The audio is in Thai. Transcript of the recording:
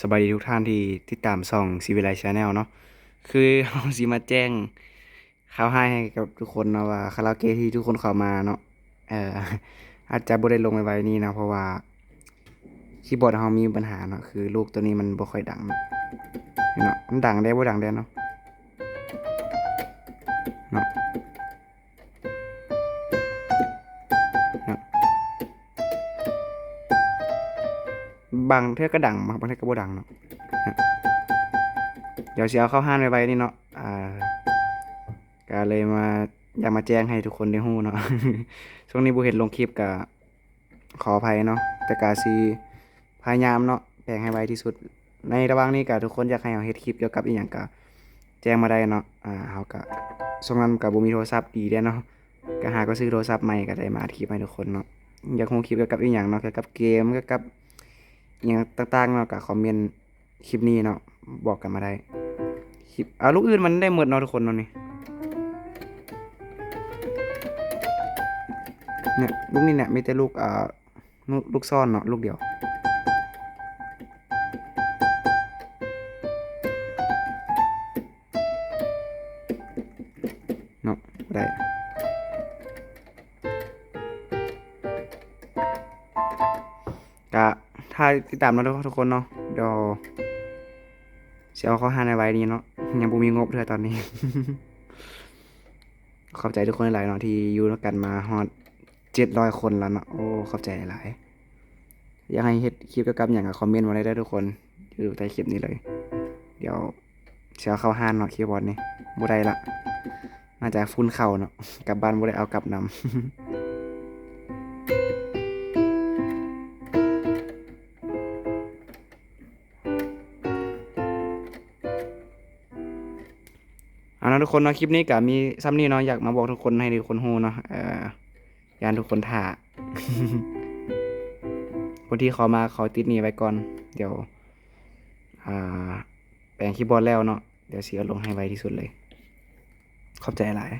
สบายดีทุกท่านที่ติดตามส่องซีวิไลชาแนลเนาะคือเราสิมาแจ้งข่าวให้กับทุกคนนะว่าคาราโอเกะที่ทุกคนเข้ามาเนาะเอ่ออาจจะบ่ได้ลงไว้ๆนี้นะเพราะว่าคีย์บอร์ดเรามีปัญหาเนาะคือลูกตัวนี้มันบ่ค่อยดังเนาะเนาะมันดังได้บ่ดังได้เนาะเนาะ บางเทือกก็ดังบางเทือก็บ่ดังเนาะเดี๋ยวสิเอาเข้าห้านไว้นี่เนาะอ่าก็เลยมาอยากมาแจ้งให้ทุกคนได้ฮู้เนาะช่วงนี้บ่เห็นลงคลิปก็ขออภัยเนาะแต่ก็สิพยายามเนาะแปลงให้ไวที่สุด ในระหว่างนี้ก็ทุกคนอยากให้เราเฮ็ดคลิปเกี่ยวกับอีหยังก็แจ้งมาได้เนาะอ่าเฮาก็ช่วงนั้นก็บ่มีโทรศัพท์ดีเด้เนาะก็หาก็ซื้อโทรศัพท์ใหม่ก็ได้มาอัดคลิปให้ทุกคนเนาะอยากฮู้คลิปเกี่ยวกับอีหยังเนาะเกี่ยวกับเกมเกี่ยวกับ อีหยังต่างๆเนาะก็คอมเมนต์คลิปนี้เนาะบอกกันมาได้คลิปเอาลูกอื่นมันได้หมดเนาะทุกคนเนาะนี่เนี่ยลูกนี่เนี่ยมีแต่ลูกอ่าลูกลูกซ่อนเนาะลูกเดียวเนาะได้ ถ้าติดตามเราทุกคนเนาะเดี๋ยวสิเอาเข้าหาในไว้นี้เนาะยังบ่มีงบเลยตอนนี้ ขอบใจทุกคนหลายเนาะที่อยู่ด้วยกันมาฮอด700คนแล้วเนาะโอ้ขอบใจหลายอยากให้เฮ็ดคลิปเกี่ยวกับหยังก็คอมเมนต์มาได้เด้ทุกคนอยู่ใต้คลิปนี้เลย เดี๋ยวสิเอาเข้าห้านเนาะคีย์บอร์ดนี่บ่ได้ละน่าจะฟุ้นเข้าเนาะกลับบ้านบ่ได้เอากลับนำ เอานะทุกคนเนาะคลิปนี้ก็มีซ้ำนี้เนาะอยากมาบอกทุกคนให้ทุกคนฮู้เนาะเอ่อยานทุกคนท่าคนที่เขามาเขาติดหนี้ไว้ก่อน เดี๋ยวอ่าแปลงคีย์บอร์ดแล้วเนาะเดี๋ยวเสียลงให้ไวที่สุดเลย ขอบใจหลาย